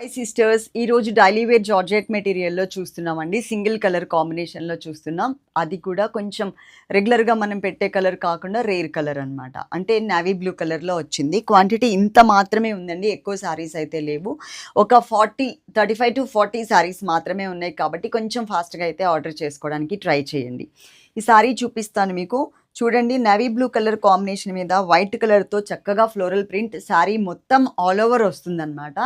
High sisters ఈరోజు daily wear georgette మెటీరియల్లో చూస్తున్నామండి. సింగిల్ కలర్ కాంబినేషన్లో చూస్తున్నాం. అది కూడా కొంచెం రెగ్యులర్గా మనం పెట్టే కలర్ కాకుండా రేర్ కలర్ అనమాట అంటే నావీ బ్లూ కలర్లో వచ్చింది. క్వాంటిటీ ఇంత మాత్రమే ఉందండి. ఎక్కువ శారీస్ అయితే లేవు. ఒక forty thirty five to forty sarees మాత్రమే ఉన్నాయి కాబట్టి కొంచెం ఫాస్ట్గా అయితే ఆర్డర్ చేసుకోవడానికి ట్రై చేయండి. ఈ శారీ చూపిస్తాను మీకు. చూడండి నేవీ బ్లూ కలర్ కాంబినేషన్ మీద వైట్ కలర్తో చక్కగా ఫ్లోరల్ ప్రింట్ శారీ మొత్తం ఆల్ ఓవర్ వస్తుందన్నమాట.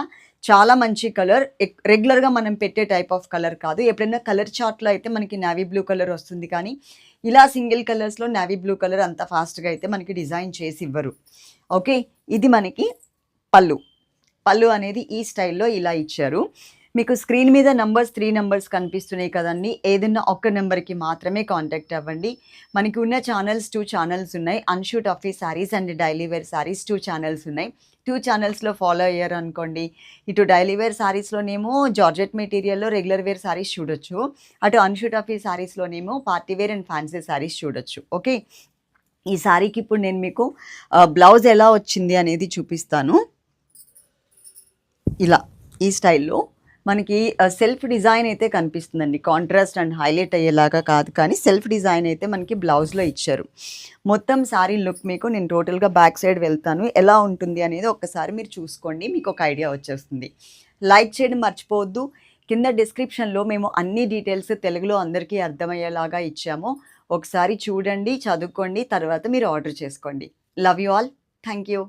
చాలా మంచి కలర్ రెగ్యులర్గా మనం పెట్టే టైప్ ఆఫ్ కలర్ కాదు. ఎప్పుడైనా కలర్ చార్ట్లో అయితే మనకి నావీ బ్లూ కలర్ వస్తుంది కానీ ఇలా సింగిల్ కలర్స్లో నావీ బ్లూ కలర్ అంత ఫాస్ట్గా అయితే మనకి డిజైన్ చేసి ఇవ్వరు. ఓకే ఇది మనకి పళ్ళు. పళ్ళు అనేది ఈ స్టైల్లో ఇలా ఇచ్చారు. మీకు స్క్రీన్ మీద నంబర్స్ త్రీ నెంబర్స్ కనిపిస్తున్నాయి కదండి. ఏదైనా ఒక్క నెంబర్కి మాత్రమే కాంటాక్ట్ అవ్వండి. మనకి ఉన్న ఛానల్స్ టూ ఛానల్స్ ఉన్నాయి. అన్షూట్ office sarees and daily wear sarees two channels ఉన్నాయి. టూ ఛానల్స్లో ఫాలో అయ్యారు అనుకోండి. ఇటు డైలీ వేర్ శారీస్లోనేమో జార్జెట్ మెటీరియల్లో రెగ్యులర్ వేర్ శారీస్ చూడొచ్చు. అటు అన్షూట్ office శారీస్లోనేమో party wear and fancy sarees చూడొచ్చు. ఓకే ఈ శారీకి ఇప్పుడు నేను మీకు బ్లౌజ్ ఎలా వచ్చింది అనేది చూపిస్తాను. ఇలా ఈ స్టైల్లో మనకి సెల్ఫ్ డిజైన్ అయితే కనిపిస్తుందండి. కాంట్రాస్ట్ అండ్ హైలైట్ అయ్యేలాగా కాదు కానీ సెల్ఫ్ డిజైన్ అయితే మనకి బ్లౌజ్లో ఇచ్చారు. మొత్తం శారీ లుక్ మీకు నేను టోటల్గా బ్యాక్ సైడ్ వెళ్తాను. ఎలా ఉంటుంది అనేది ఒక్కసారి మీరు చూసుకోండి. మీకు ఒక ఐడియా వచ్చేస్తుంది. లైక్ చేయడం మర్చిపోవద్దు. కింద డిస్క్రిప్షన్లో మేము అన్ని డీటెయిల్స్ తెలుగులో అందరికీ అర్థమయ్యేలాగా ఇచ్చాము. ఒకసారి చూడండి చదువుకోండి తర్వాత మీరు ఆర్డర్ చేసుకోండి. Love you all. Thank you